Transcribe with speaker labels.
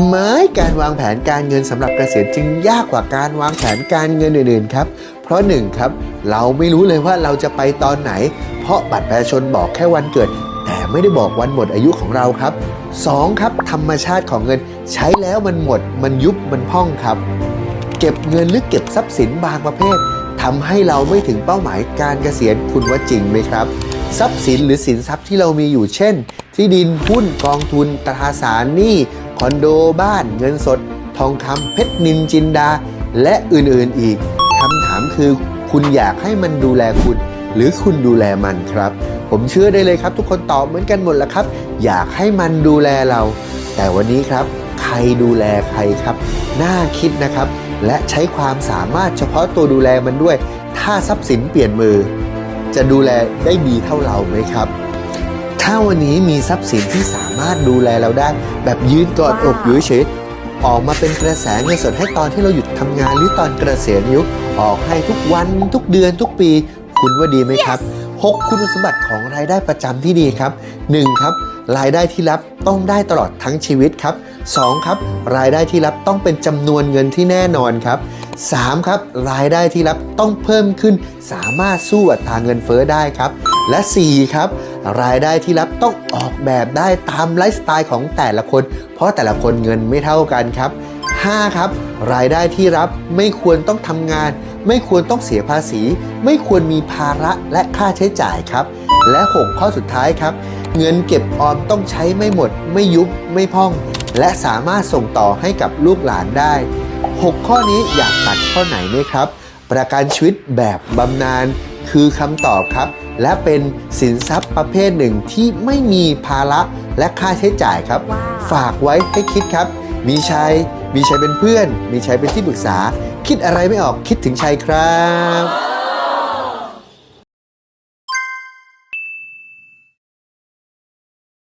Speaker 1: ำไมการวางแผนการเงินสำหรับเกษียณจึงยากกว่าการวางแผนการเงินอื่นๆครับ เพราะหนึ่งครับเราไม่รู้เลยว่าเราจะไปตอนไหน เพราะบัตรประชาชนบอกแค่วันเกิด แต่ไม่ได้บอกวันหมดอายุของเราครับสองครับธรรมชาติของเงินใช้แล้วมันหมด มันยุบมันพองครับ เก็บเงินหรือเก็บทรัพย์สินบางประเภททำให้เราไม่ถึงเป้าหมายการเกษียณคุณว่าจริงไหมครับ ทรัพย์สินหรือสินทรัพย์ที่เรามีอยู่เช่น ที่ดินหุ้นกองทุนตราสารหนี้คอนโดบ้านเงินสด ทองคำเพชรนินจินดา และอื่นๆอีกคำถามคือคุณอยากให้มันดูแลคุณ หรือคุณดูแลมันครับ ผมเชื่อได้เลยครับ ทุกคนตอบเหมือนกันหมดแหละครับ อยากให้มันดูแลเรา แต่วันนี้ครับ ใครดูแลใครครับ น่าคิดนะครับ และใช้ความสามารถเฉพาะตัวดูแลมันด้วย ถ้าทรัพย์สินเปลี่ยนมือ จะดูแลได้ดีเท่าเราไหมครับ ถ้าวันนี้มีทรัพย์สินที่สามารถดูแลเราได้ แบบยืนกอดอกอยู่เฉยๆออกมาเป็นกระแสเงินสดให้ตอนที่เราหยุดทำงานหรือตอนเกษียณอายุออกให้ทุกวันทุกเดือนทุกปี คุณว่าดีไหมครับ 6 คุณสมบัติของรายได้ประจำที่ดีครับ 1. ครับ รายได้ที่รับต้องได้ตลอดทั้งชีวิตครับ 2. ครับ รายได้ที่รับต้องเป็นจำนวนเงินที่แน่นอนครับ 3. ครับรายได้ที่รับต้องเพิ่มขึ้น สามารถสู้อัตราเงินเฟ้อได้ครับ และ 4. ครับ รายได้ที่รับต้องออกแบบได้ตามไลฟ์สไตล์ของแต่ละคน เพราะแต่ละคนเงินไม่เท่ากันครับ 5. ครับ รายได้ที่รับไม่ควรต้องทำงาน ไม่ควรต้องเสียภาษี ไม่ควรมีภาระและค่าใช้จ่ายครับ และ 6 ข้อสุดท้ายครับ เงินเก็บออมต้องใช้ไม่หมด ไม่ยุบไม่พอง และสามารถส่งต่อให้กับลูกหลานได้ 6 ข้อนี้อยากตัดข้อไหนไหมครับ ประกันชีวิตแบบบำนาญคือคำตอบครับ และเป็นสินทรัพย์ประเภทหนึ่งที่ไม่มีภาระและค่าใช้จ่ายครับ
Speaker 2: ว้าว
Speaker 1: ฝากไว้ให้คิดครับ มีชัย มีชัยเป็นเพื่อน มีชัยเป็นที่ปรึกษา คิดอะไรไม่ออกคิดถึงชัยครับ